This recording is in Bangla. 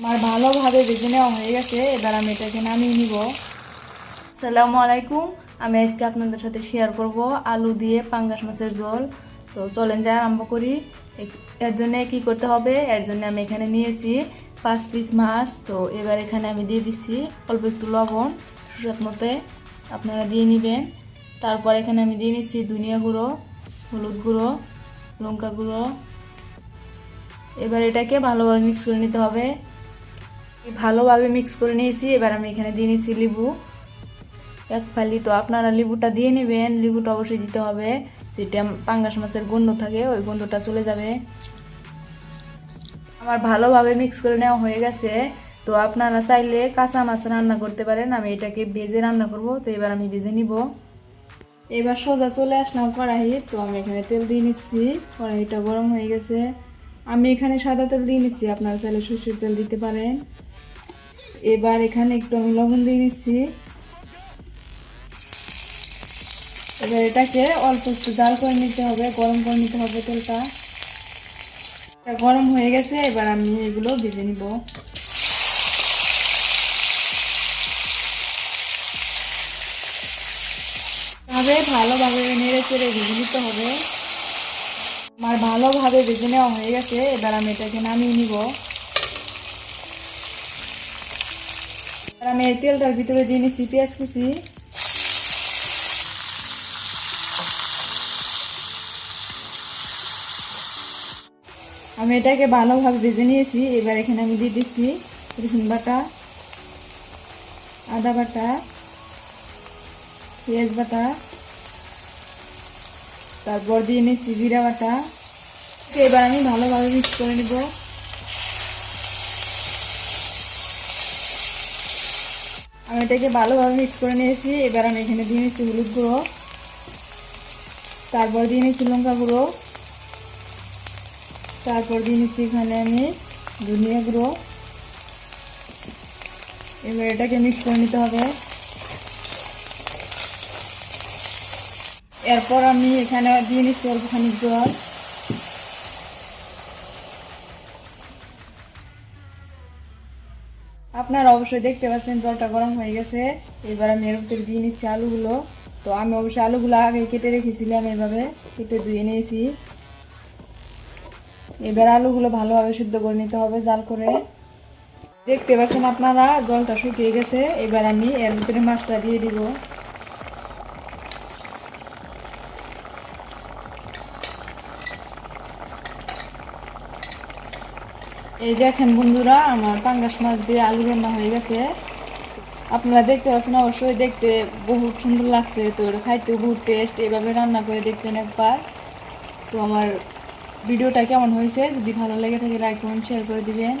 আমার ভালোভাবে ভেজে নেওয়া হয়ে গেছে, এবার আমি এটাকে নামিয়ে নিব। সালামু আলাইকুম, আমি আজকে আপনাদের সাথে শেয়ার করব আলু দিয়ে পাঙ্গাস মাছের ঝোল। তো চলেন যাই আরম্ভ করি। এর জন্য কি করতে হবে? এর জন্য আমি এখানে নিয়েছি পাঁচ পিস মাছ। তো এবার এখানে আমি দিয়ে দিচ্ছি অল্প একটু লবণ সুসাদ মতে আপনারা দিয়ে নেবেন। তারপর এখানে আমি দিয়ে নিচ্ছি ধনিয়া গুঁড়ো, হলুদ গুঁড়ো, লঙ্কা গুঁড়ো। এবার এটাকে ভালোভাবে মিক্স করে নিতে হবে। ভালোভাবে মিক্স করে নিয়েছি। এবার আমি এখানে দিয়ে নিয়েছি লেবু। এক ফালি, তো আপনারা লেবুটা দিয়ে নেবেন। লেবুটা অবশ্যই দিতে হবে। যেটা পাঙ্গাস মাছের গন্ধ থাকে, ওই গন্ধটা চলে যাবে। আমার ভালোভাবে মিক্স করে নেওয়া হয়ে গেছে। তো আপনারা চাইলে কাঁচা মাছ রান্না করতে পারেন। আমি এটাকে ভেজে রান্না করব। তো এবার আমি ভেজে নিব। এবার সোজা চলে আসলাম কড়াই তো আমি এখানে তেল দিয়ে নিচ্ছি। কড়াইটা গরম হয়ে গেছে। আমি এখানে সাদা তেল দিয়ে নিচ্ছি। আপনারা চাইলে সরষের তেল দিতে পারেন। এবার এখানে একটু আমি লবণ দিয়ে নিচ্ছি। এবার এটাকে অল্প একটু জাল করে নিতে হবে, গরম করে নিতে হবে তেলটা। গরম হয়ে গেছে, এবার আমি এগুলো ভেজে নিব। তবে ভালোভাবে নেড়ে চেড়ে ভেজে নিতে হবে। আমার ভালোভাবে ভেজে নেওয়া হয়ে গেছে, এবার আমি এটাকে নামিয়ে নিব। আমি এই তেলটার ভিতরে দিয়ে নিচ্ছি পেঁয়াজ কুচি। আমি এটাকে ভালোভাবে ভেজে নিয়েছি, এবার এখানে আমি দিয়ে দিচ্ছি রসুন বাটা, আদা বাটা, পেঁয়াজ বাটা, তারপর দিয়ে নিচ্ছি জিরা বাটা। এবার আমি ভালোভাবে মিক্স করে নিব। আমি এটাকে ভালোভাবে মিক্স করে নিয়েছি। এবার আমি এখানে দিয়ে নিচ্ছি হলুদ গুঁড়ো। তারপর দিয়ে নিচ্ছি লঙ্কা গুঁড়ো। তারপর দিয়ে নিচ্ছি এখানে আমি ধনিয়া গুঁড়ো। এবার এটাকে মিক্স করে নিতে হবে। এরপর আমি এখানে দিয়ে নিচ্ছি অল্পখানি জল। আপনারা অবশ্যই দেখতে পাচ্ছেন, জলটা গরম হয়ে গেছে। এবার আমি এর ভিতরে দিয়ে নিচ্ছি আলুগুলো। তো আমি অবশ্যই আলুগুলো আগে কেটে রেখেছিলাম এভাবে। কেটে ধুয়ে নিয়েছি। এবার আলুগুলো ভালোভাবে সিদ্ধ করে নিতে হবে জাল করে। দেখতে পাচ্ছেন আপনারা, জলটা শুকিয়ে গেছে। এবার আমি এর ভিতরে মাছটা দিয়ে দিব। এই দেখেন বন্ধুরা, আমার পাঙ্গাস মাছ দিয়ে আলু রান্না হয়ে গেছে। আপনারা দেখতে পাচ্ছেন, অবশ্যই দেখতে বহুত সুন্দর লাগছে। তো এটা খাইতেও বহুত টেস্ট এভাবে রান্না করে দেখবেন একবার। তো আমার ভিডিওটা কেমন হয়েছে, যদি ভালো লেগে থাকে লাইক কমেন্ট শেয়ার করে দিবেন।